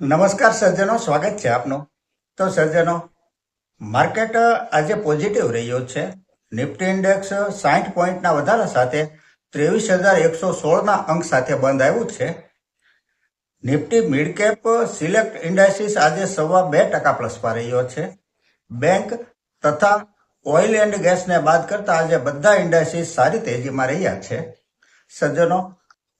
નમસ્કાર સર્જનો, સ્વાગત છે આપનું. તો સર્જનો, માર્કેટ આજે પોઝિટિવ રહ્યું છે. નિફ્ટી ઇન્ડેક્સ સાઠ પોઈન્ટના વધારા સાથે ત્રેવીસ હજાર એકસો સોળના અંક સાથે બંધ આવ્યું છે. નિફ્ટી મિડકેપ સિલેક્ટ ઇન્ડાઇસીસ આજે સવા બે ટકા પ્લસમાં રહ્યો છે. બેંક તથા ઓઇલ એન્ડ ગેસને બાદ કરતા આજે બધા ઇન્ડાઇસીસ સારી તેજીમાં રહ્યા છે. સજ્જનો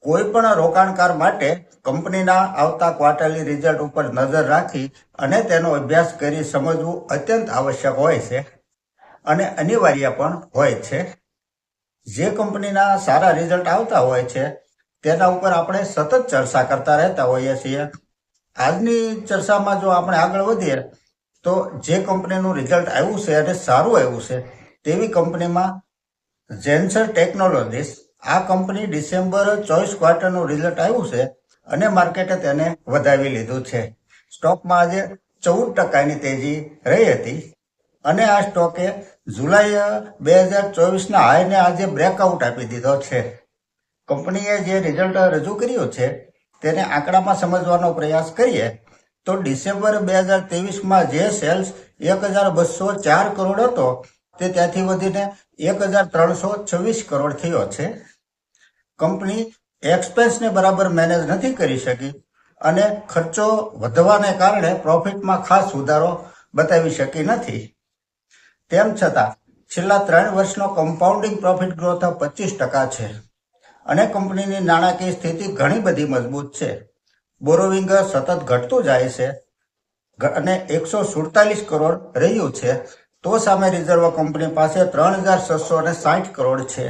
કોઈ પણ રોકાણકાર માટે કંપનીના આવતા ક્વાર્ટરલી રિઝલ્ટ ઉપર નજર રાખી અને તેનો અભ્યાસ કરી સમજવું અત્યંત આવશ્યક હોય છે અને અનિવાર્ય પણ હોય છે. જે કંપનીના સારા રિઝલ્ટ આવતા હોય છે, તેના ઉપર આપણે સતત ચર્ચા કરતા રહેતા હોઈએ છીએ. આજની ચર્ચામાં જો આપણે આગળ વધીએ, તો જે કંપનીનું રિઝલ્ટ આવ્યું છે અને સારું આવ્યું છે, તેવી કંપનીમાં જેન્સર ટેકનોલોજીસ આ કંપની ડિસેમ્બર ચોવીસ ક્વાર્ટરનું રિઝલ્ટ આવ્યું છે અને માર્કેટે તેને વધાવી લીધું છે. સ્ટોકમાં આજે ચૌદ ટકાની તેજી રહી હતી અને આ સ્ટોકે જુલાઈ બે હજાર ચોવીસના હાઈને આજે બ્રેકઆઉટ આપી દીધો છે. કંપનીએ જે રિઝલ્ટ રજૂ કર્યું છે તેને આંકડામાં સમજવાનો પ્રયાસ કરીએ તો ડિસેમ્બર બે હજાર ત્રેવીસમાં જે સેલ્સ એક હજાર બસો ચાર કરોડ હતો તે ત્યાંથી વધીને એક હજાર ત્રણસો છવ્વીસ કરોડ થયો છે. કંપની એક્સપેન્સને બરાબર મેનેજ નથી કરી શકી અને ખર્ચો વધવાને કારણે પ્રોફિટમાં ખાસ સુધારો બતાવી શકી નથી. તેમ છતાં, છેલ્લા ત્રણ વર્ષનો કમ્પાઉન્ડિંગ પ્રોફિટ ગ્રોથ પચીસ ટકા છે અને કંપનીની નાણાકીય સ્થિતિ ઘણી બધી મજબૂત છે. બોરોવિંગ સતત ઘટતું જાય છે અને એકસો સુડતાલીસ કરોડ રહ્યું છે, તો સામે રિઝર્વ કંપની પાસે ત્રણ હજાર છસો અને સાઠ કરોડ છે.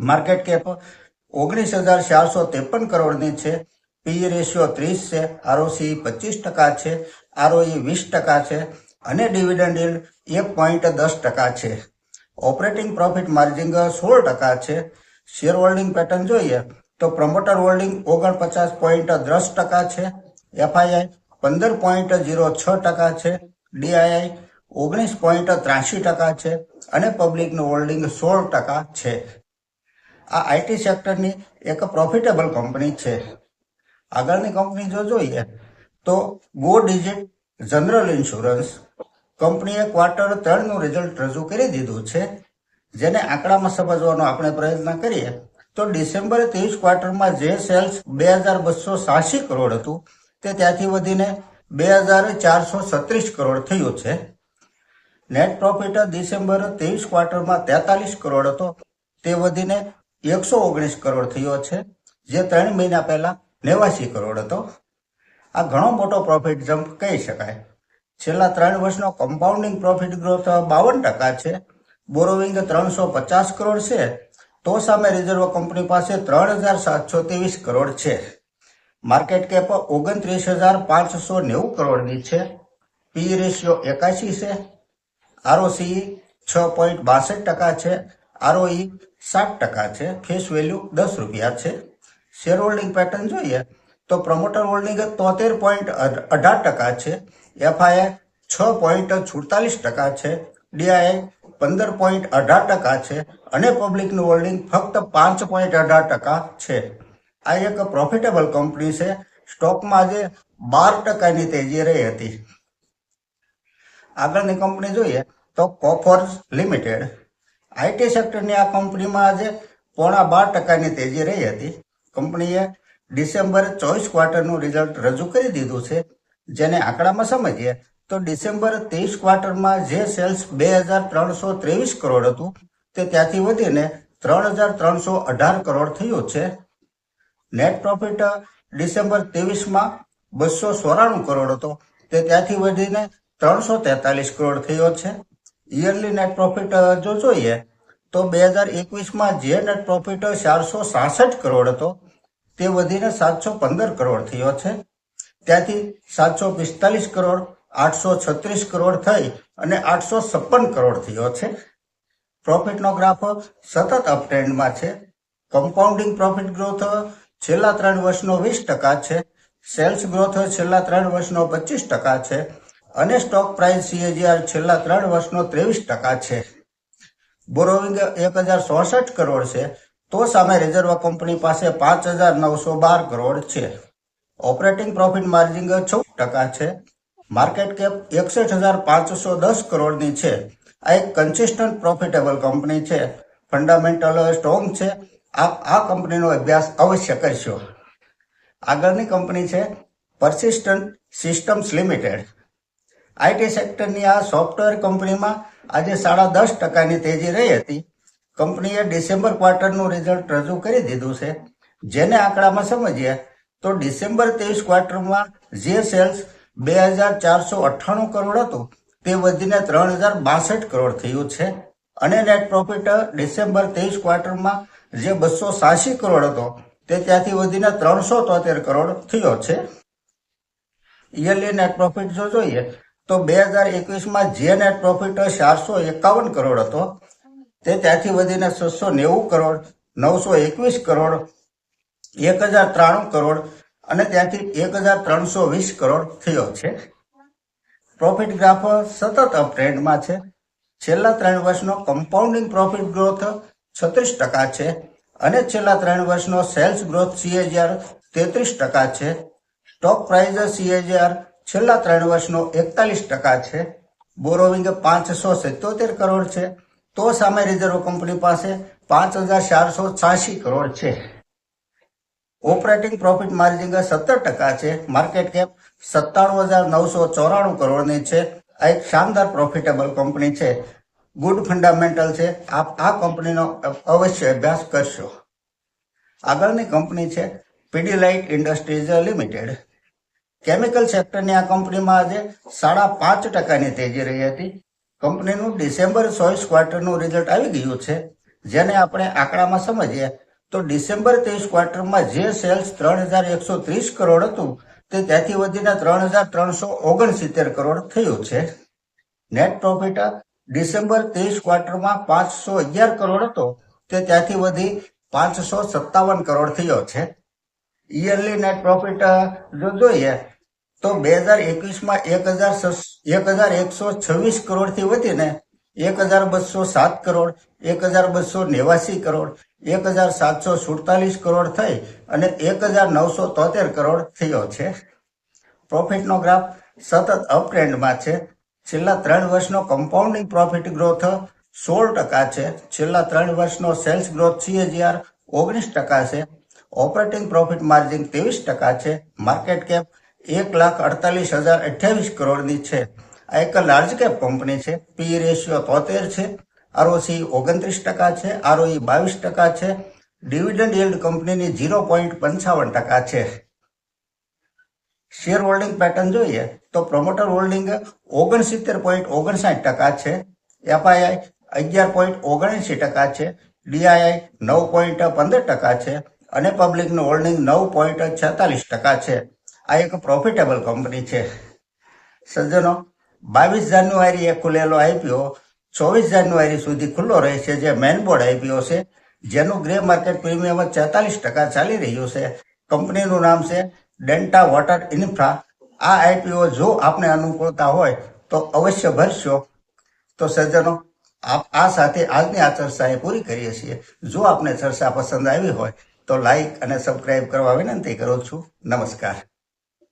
માર્કેટ કેપ ઓગણીસ હજાર ચારસો ત્રેપન કરોડની છે. પી રેશિયો ત્રીસ છે. આરઓસી પચીસ ટકા છે. આરઓઈ વીસ ટકા છે. અને ડિવિડન્ડ yield એક પોઈન્ટ દસ ટકા છે. ઓપરેટિંગ પ્રોફિટ માર્જિન સોળ ટકા છે. શેર હોલ્ડિંગ પેટર્ન જોઈએ તો પ્રમોટર હોલ્ડિંગ ઓગણપચાસ પોઈન્ટ દસ ટકા છે. એફઆઈઆઈ પંદર પોઈન્ટ ઝીરો છ ટકા છે. ડીઆઈઆઈ ઓગણીસ પોઈન્ટ ત્રાસી ટકા છે. અને પબ્લિકનું હોલ્ડિંગ સોળ ટકા છે. આ આઈટી સેક્ટરની એક પ્રોફિટેબલ કંપની છે. આગળની કંપની જો જોઈએ, તો ગો ડિજિટ જનરલ ઇન્સ્યોરન્સ કંપનીએ ક્વાર્ટર ત્રણનું રિઝલ્ટ રજૂ કરી દીધું છે. જેને આંકડામાં સમજવાનો આપણે પ્રયત્ન કરીએ, તો ડિસેમ્બર ત્રેવીસ ક્વાર્ટરમાં જે સેલ્સ બે હજાર બસો સાસી કરોડ હતું, તે ત્યાંથી વધીને બે હજાર ચારસો છત્રીસ કરોડ થયું છે. નેટ પ્રોફિટ ડિસેમ્બર ત્રેવીસ ક્વાર્ટરમાં તેતાલીસ કરોડ હતો, તે વધીને એકસો ઓગણીસ કરોડ થયો છે. જે ત્રણ મહિના પહેલા નેવાસી કરોડ હતો. આ ઘણો મોટો પ્રોફિટ જમ્પ કહી શકાય. છેલ્લા ત્રણ વર્ષનો કમ્પાઉન્ડિંગ પ્રોફિટ ગ્રોથ બાવન ટકા છે. બોરોવિંગ ત્રણસો પચાસ કરોડ છે. તો સામે રિઝર્વ કંપની પાસે ત્રણ હજાર સાતસો ત્રેવીસ કરોડ છે. માર્કેટ કેપ ઓગણત્રીસ હજાર પાંચસો નેવું કરોડની છે. પી રેશિયો એકાશી છે. આરઓસી છ પોઈન્ટ બાસઠ ટકા છે. આરઓઈ સાત ટકા છે ફેસ વેલ્યુ દસ રૂપિયા છે. શેર હોલ્ડિંગ પેટર્ન જોઈએ તો પ્રમોટર હોલ્ડિંગ તોતેર પોઈન્ટ અઢાર ટકા છે. એફઆઈએ છ પોઈન્ટ છુડતાલીસ ટકા છે. ડીઆઈએ પંદર પોઈન્ટ અઢાર ટકા છે અને પબ્લિકનું હોલ્ડિંગ ફક્ત પાંચ પોઈન્ટ અઢાર ટકા છે. આ એક પ્રોફિટેબલ કંપની છે. સ્ટોકમાં આજે બાર ટકાની તેજી રહી હતી. આગળની કંપની જોઈએ તો કોફોર્સ લિમિટેડ આઈટી સેક્ટરની આ કંપનીમાં આજે પોણા બાર ટકાની તેજી રહી હતી. કંપનીએ ડિસેમ્બર ચોવીસ ક્વાર્ટરનું રિઝલ્ટ રજૂ કરી દીધું છે. જેને આંકડામાં સમજીએ તો ડિસેમ્બર ત્રીસ ક્વાર્ટરમાં જે સેલ્સ બે હજાર ત્રણસો ત્રેવીસ કરોડ હતું, તે ત્યાંથી વધીને ત્રણ હજાર ત્રણસો અઢાર કરોડ થયું છે. નેટ પ્રોફિટ ડિસેમ્બર ત્રેવીસમાં બસો ચોરાણું કરોડ હતો, તે ત્યાંથી વધીને ત્રણસો તેતાલીસ કરોડ થયો છે. યરલી નેટ પ્રોફિટ જો જોઈએ, તો બે હજાર એકવીસમાં જે નેટ પ્રોફિટ ચારસો સાસઠ કરોડ હતો. તે વધીને સાતસો પંદર કરોડ થયો છે. ત્યાંથી સાતસો પિસ્તાલીસ કરોડ, આઠસો છત્રીસ કરોડ થઈ અને આઠસો છપ્પન કરોડ થયો છે. પ્રોફિટનો ગ્રાફ સતત અપટ્રેન્ડમાં છે. કમ્પાઉન્ડિંગ પ્રોફિટ ગ્રોથ છેલ્લા ત્રણ વર્ષનો વીસ ટકા છે. સેલ્સ ગ્રોથ છેલ્લા ત્રણ વર્ષનો પચીસ ટકા છે. અને સ્ટોક પ્રાઇસ સીએજીઆર છેલ્લા ત્રણ વર્ષનો ત્રેવીસ ટકા છે. બોરોવિંગ એક હજાર ચોસઠ કરોડ છે, તો સામે રિઝર્વ કંપની પાસે પાંચ હજાર નવસો બાર કરોડ છે. ઓપરેટિંગ પ્રોફિટ માર્જિન ચૌદ ટકા છે, માર્કેટ કેપ એકસઠ હજાર પાંચસો દસ કરોડની છે. આ એક કન્સિસ્ટન્ટ પ્રોફિટેબલ કંપની છે. ફંડામેન્ટલ સ્ટ્રોંગ છે. આપ આ કંપનીનો અભ્યાસ અવશ્ય કરશો. આગળની કંપની છે પરસિસ્ટન્ટ સિસ્ટમ્સ લિમિટેડ આઈટી સેક્ટરની આ સોફ્ટવેર કંપનીમાં આજે સાડા દસ ટકાની તેજી રહી હતી. કંપનીએ ડિસેમ્બર ક્વાર્ટરનું રિઝલ્ટ રજૂ કરી દીધું છે. જેને આંકડામાં સમજીએ તો ડિસેમ્બર ત્રેવીસ ક્વાર્ટરમાં જે સેલ્સ બે હજાર ચારસો અઠ્ઠાણું કરોડ હતું, તે વધીને ત્રણ હજાર બાસઠ કરોડ થયું છે. અને નેટ પ્રોફિટ ડિસેમ્બર ત્રેવીસ ક્વાર્ટરમાં જે બસો સાસી કરોડ હતો, તે ત્યાંથી વધીને ત્રણસો તોતેર કરોડ થયો છે. યરલી નેટ પ્રોફિટ જો જોઈએ તો બે હજાર એકવીસમાં જે નેટ પ્રોફિટ ચારસો એકાવન કરોડ હતો. તે ત્યાંથી વધીને છસો નેવું કરોડ, નવસો એકવીસ કરોડ, એક હજાર ત્રાણું કરોડ અને ત્યાંથી એક હજાર ત્રણસો વીસ કરોડ થયો છે. પ્રોફિટ ગ્રાફ સતત અપટ્રેન્ડમાં છે. છેલ્લા ત્રણ વર્ષનો કમ્પાઉન્ડિંગ પ્રોફિટ ગ્રોથ છત્રીસ ટકા છે અને છેલ્લા ત્રણ વર્ષનો સેલ્સ ગ્રોથ સીએજીઆર તેત્રીસ ટકા છે. સ્ટોક પ્રાઇઝ સીએજીઆર છેલ્લા ત્રણ વર્ષનો એકતાલીસ ટકા છે. બોરોવિંગ પાંચસો સિત્તોતેર કરોડ છે. તો સામે રિઝર્વ કંપની પાસે પાંચ હજાર ચારસો છ્યાસી કરોડ છે. ઓપરેટિંગ પ્રોફિટ માર્જિન સત્તર ટકા છે. માર્કેટ કેપ સત્તાણું હજાર નવસો ચોરાણું કરોડની છે. આ એક શાનદાર પ્રોફિટેબલ કંપની છે. ગુડ ફંડામેન્ટલ છે. આપ આ કંપનીનો અવશ્ય અભ્યાસ કરશો. આગળની કંપની છે. પીડીલાઇટ ઇન્ડસ્ટ્રીઝ લિમિટેડ કેમિકલ સેક્ટરની આ કંપનીમાં આજે સાડા પાંચ ટકાની તેજી રહી હતી. કંપનીનું ડિસેમ્બર ચોવીસ ક્વાર્ટરનું રિઝલ્ટ આવી ગયું છે. જેને આપણે આંકડામાં સમજીએ, તો ડિસેમ્બર ત્રેવીસ ક્વાર્ટરમાં જે સેલ્સ ત્રણ હજાર એકસો ત્રીસ કરોડ હતું, તે ત્યાંથી વધીને ત્રણ હજાર ત્રણસો ઓગણસિત્તેર કરોડ થયું છે. નેટ પ્રોફિટ ડિસેમ્બર ત્રેવીસ ક્વાર્ટરમાં પાંચસો અગિયાર કરોડ હતો, તે ત્યાંથી વધી પાંચસો સત્તાવન કરોડ થયો છે. યરલી નેટ પ્રોફિટ જો જોઈએ તો બે હજાર એકવીસમાં એક હજાર એક હજાર એકસો છવ્વીસ કરોડથી વધીને એક હજાર બસો સાત કરોડ, એક હજાર બસો નેવાસી કરોડ, એક હજાર સાતસો સુડતાલીસ કરોડ થઈ અને એક હજાર નવસો તોતેર કરોડ થયો છે. પ્રોફિટનો ગ્રાફ સતત અપ ટ્રેન્ડમાં છે. છેલ્લા ત્રણ વર્ષનો કમ્પાઉન્ડિંગ પ્રોફિટ ગ્રોથ સોળ ટકા છે. છેલ્લા ત્રણ વર્ષનો સેલ્સ ગ્રોથ સીએજીઆર ઓગણીસ ટકા છે. ઓપરેટિંગ પ્રોફિટ માર્જિન ત્રેવીસ ટકા છે. માર્કેટ કેપ એક લાખ અડતાલીસ હજાર અઠ્યાવીસ કરોડની છે. આ એક લાર્જ કેપ કંપની છે. પી રેશિયો તોતેર છે. આરઓસી ઓગણત્રીસ ટકા છે. આરઓઈ બાવીસ ટકા છે. ડિવિડન્ડ yield કંપનીની ઝીરો પોઈન્ટ પંચાવન ટકા છે. શેર હોલ્ડિંગ પેટર્ન જોઈએ તો પ્રમોટર હોલ્ડિંગ ઓગણસિત્તેર પોઈન્ટ ઓગણસાઠ ટકા છે. એફઆઈઆઈ અગિયાર પોઈન્ટ ઓગણએંસી ટકા છે. ડીઆઈઆઈ નવ પોઈન્ટ પંદર ટકા છે. અને પબ્લિકનું હોલ્ડિંગ નવ પોઈન્ટ છેતાલીસ ટકા છે. આ એક પ્રોફિટેબલ કંપની છે. સજ્જનો, બાવીસ જાન્યુઆરીએ ખુલેલો આઈપીઓ ચોવીસ જાન્યુઆરી સુધી ખુલ્લો રહેશે જે મેન બોર્ડ આઈપીઓ છે, જેનું ગ્રે માર્કેટ પ્રીમિયમ છેતાલીસ ટકા ચાલી રહ્યું છે. કંપનીનું નામ છે ડેન્ટા વોટર ઇન્ફ્રા. આ આઈપીઓ જો આપને અનુકૂળતા હોય તો અવશ્ય ભરશો. તો સજ્જનો, આપ આ સાથે આજની આ ચર્ચા પૂરી કરીએ છીએ. જો આપને ચર્ચા પસંદ આવી હોય તો લાઈક અને સબસ્ક્રાઇબ કરવા વિનંતી કરું છું. નમસ્કાર.